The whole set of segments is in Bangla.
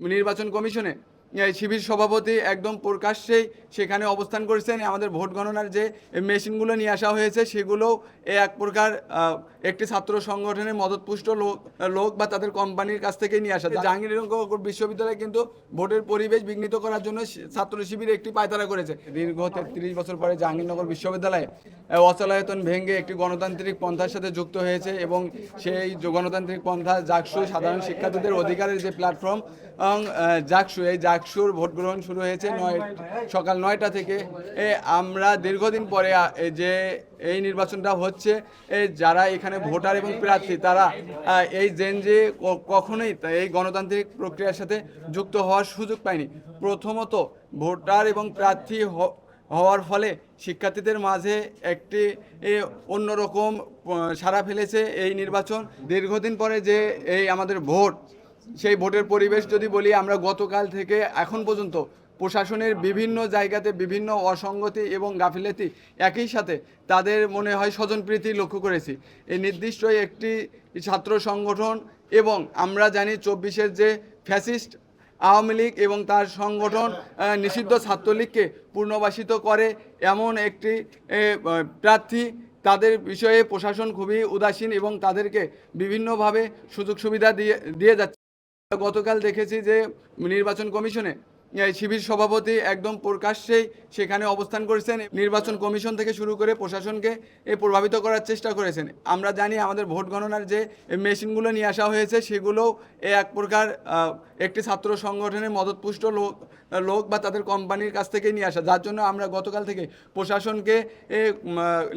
নির্বাচন কমিশনে শিবির সভাপতি একদম প্রকাশ্যেই সেখানে অবস্থান করেছেন। আমাদের ভোট গণনার যে মেশিনগুলো নিয়ে আসা হয়েছে, সেগুলোও এ এক প্রকার একটি ছাত্র সংগঠনের মদতপুষ্ট লোক লোক বা তাদের কোম্পানির কাছ থেকে নিয়ে আসা। জাহাঙ্গীরনগর বিশ্ববিদ্যালয় কিন্তু ভোটের পরিবেশ বিঘ্নিত করার জন্য ছাত্র শিবির একটি পায়তারা করেছে। দীর্ঘ তেত্রিশ বছর পরে জাহাঙ্গীরনগর বিশ্ববিদ্যালয়ে অচলায়তন ভেঙে একটি গণতান্ত্রিক পন্থার সাথে যুক্ত হয়েছে এবং সেই গণতান্ত্রিক পন্থা জাকসু সাধারণ শিক্ষার্থীদের অধিকারের যে প্ল্যাটফর্ম জাকসু, এই জাকসুর ভোট গ্রহণ শুরু হয়েছে নয় সকাল নয়টা থেকে। এ, আমরা দীর্ঘদিন পরে যে এই নির্বাচনটা হচ্ছে যারা এখানে ভোটার এবং প্রার্থী তারা এই জেন যে কখনোই তা- এই গণতান্ত্রিক প্রক্রিয়ার সাথে যুক্ত হওয়ার সুযোগ পায়নি। প্রথমত ভোটার এবং প্রার্থী হওয়ার ফলে শিক্ষার্থীদের মাঝে একটি অন্যরকম সাড়া ফেলেছে এই নির্বাচন। দীর্ঘদিন পরে যে এই আমাদের ভোট সেই ভোটের পরিবেশ যদি বলি, আমরা গতকাল থেকে এখন পর্যন্ত প্রশাসনের বিভিন্ন জায়গাতে বিভিন্ন অসঙ্গতি এবং গাফিলতি একই সাথে তাদের মনে হয় স্বজনপ্রীতি লক্ষ্য করেছি। এই নির্দিষ্ট একটি ছাত্র সংগঠন এবং আমরা জানি চব্বিশের যে ফ্যাসিস্ট আওয়ামী লীগ এবং তার সংগঠন নিষিদ্ধ ছাত্রলীগকে পুনর্বাসিত করে এমন একটি প্রার্থী তাদের বিষয়ে প্রশাসন খুবই উদাসীন এবং তাদেরকে বিভিন্নভাবে সুযোগ সুবিধা দিয়ে দিয়ে যাচ্ছে। গতকাল দেখেছি যে নির্বাচন কমিশনে শিবির সভাপতি একদম প্রকাশ্যেই সেখানে অবস্থান করেছেন। নির্বাচন কমিশন থেকে শুরু করে প্রশাসনকে এ প্রভাবিত করার চেষ্টা করেছেন। আমরা জানি আমাদের ভোট গণনার যে মেশিনগুলো নিয়ে আসা হয়েছে সেগুলোও এ এক প্রকার একটি ছাত্র সংগঠনের মদতপুষ্ট লোক লোক বা তাদের কোম্পানির কাছ থেকে নিয়ে আসা। যার জন্য আমরা গতকাল থেকে প্রশাসনকে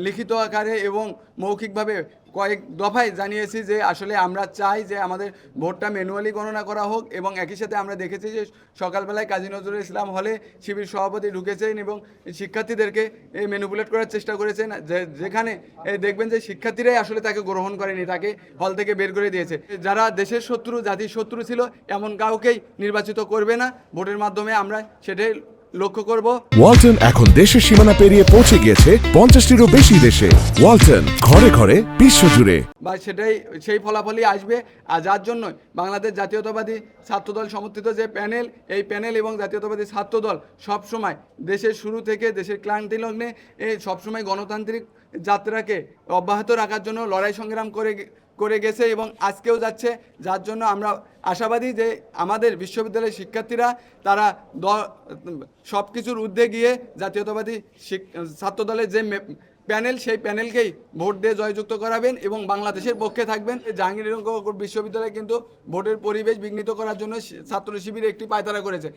লিখিত আকারে এবং মৌখিকভাবে কয়েক দফায় জানিয়েছি যে আসলে আমরা চাই যে আমাদের ভোটটা ম্যানুয়ালি গণনা করা হোক এবং একই সাথে আমরা দেখেছি যে সকালবেলায় কাজী নজরুল ইসলাম হলে শিবির সভাপতি ঢুকেছেন এবং শিক্ষার্থীদেরকে ম্যানুপুলেট করার চেষ্টা করেছেন। যে- যেখানে দেখবেন যে শিক্ষার্থীরাই আসলে তাকে গ্রহণ করেনি, তাকে হল থেকে বের করে দিয়েছে। যারা দেশের শত্রু, জাতির শত্রু ছিল, এমন কাউকেই নির্বাচিত করবে না। ভোটের মাধ্যমে আমরা সেটাই লক্ষ্য করব। ওয়ালটন এখন দেশের সীমানা পেরিয়ে পৌঁছে গিয়েছে পঞ্চাশটিরও বেশি দেশে। ওয়ালটন ঘরে ঘরে বিশ্বজুড়ে বা সেটাই সেই ফলাফলই আসবে। আর যার জন্য বাংলাদেশ জাতীয়তাবাদী ছাত্রদল সমর্থিত যে প্যানেল এই প্যানেল এবং জাতীয়তাবাদী ছাত্রদল সবসময় দেশের শুরু থেকে দেশের ক্লান্তি লগ্নে সবসময় গণতান্ত্রিক যাত্রাকে অব্যাহত রাখার জন্য লড়াই সংগ্রাম করে করে গেছে এবং আজকেও যাচ্ছে। যার জন্য আমরা আশাবাদী যে আমাদের বিশ্ববিদ্যালয়ের শিক্ষার্থীরা, তারা সব কিছুর ঊর্ধ্বে গিয়ে জাতীয়তাবাদী ছাত্রদলের যে প্যানেল, সেই প্যানেলকেই ভোট দিয়ে জয়যুক্ত করাবেন এবং বাংলাদেশের পক্ষে থাকবেন। জাহাঙ্গীরনগর বিশ্ববিদ্যালয় কিন্তু ভোটের পরিবেশ বিঘ্নিত করার জন্য ছাত্র শিবির একটি পায়তারা করেছে।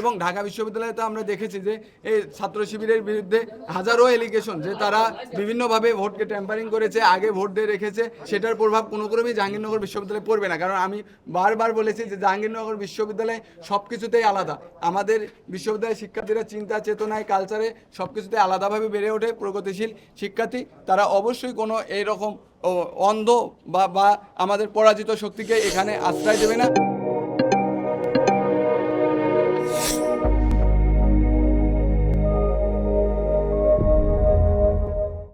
এবং ঢাকা বিশ্ববিদ্যালয়ে তো আমরা দেখেছি যে এই ছাত্র শিবিরের বিরুদ্ধে হাজারো এলিগেশন যে তারা বিভিন্নভাবে ভোটকে ট্যাম্পারিং করেছে, আগে ভোট দিয়ে রেখেছে। সেটার প্রভাব কোনো ক্রমেই জাহাঙ্গীরনগর বিশ্ববিদ্যালয়ে পড়বে না। কারণ আমি বারবার বলেছি যে জাহাঙ্গীরনগর বিশ্ববিদ্যালয় সব কিছুতেই আলাদা। আমাদের বিশ্ববিদ্যালয়ের শিক্ষার্থীরা চিন্তা, চেতনায় কালচারে সব কিছুতে আলাদাভাবে বেড়ে ওঠে, প্রগতিশীল। শিক্ষার্থী, তারা অবশ্যই কোনো এইরকম অন্ধ বা বা আমাদের পরাজিত শক্তিকে এখানে আশ্রয় দেবে না।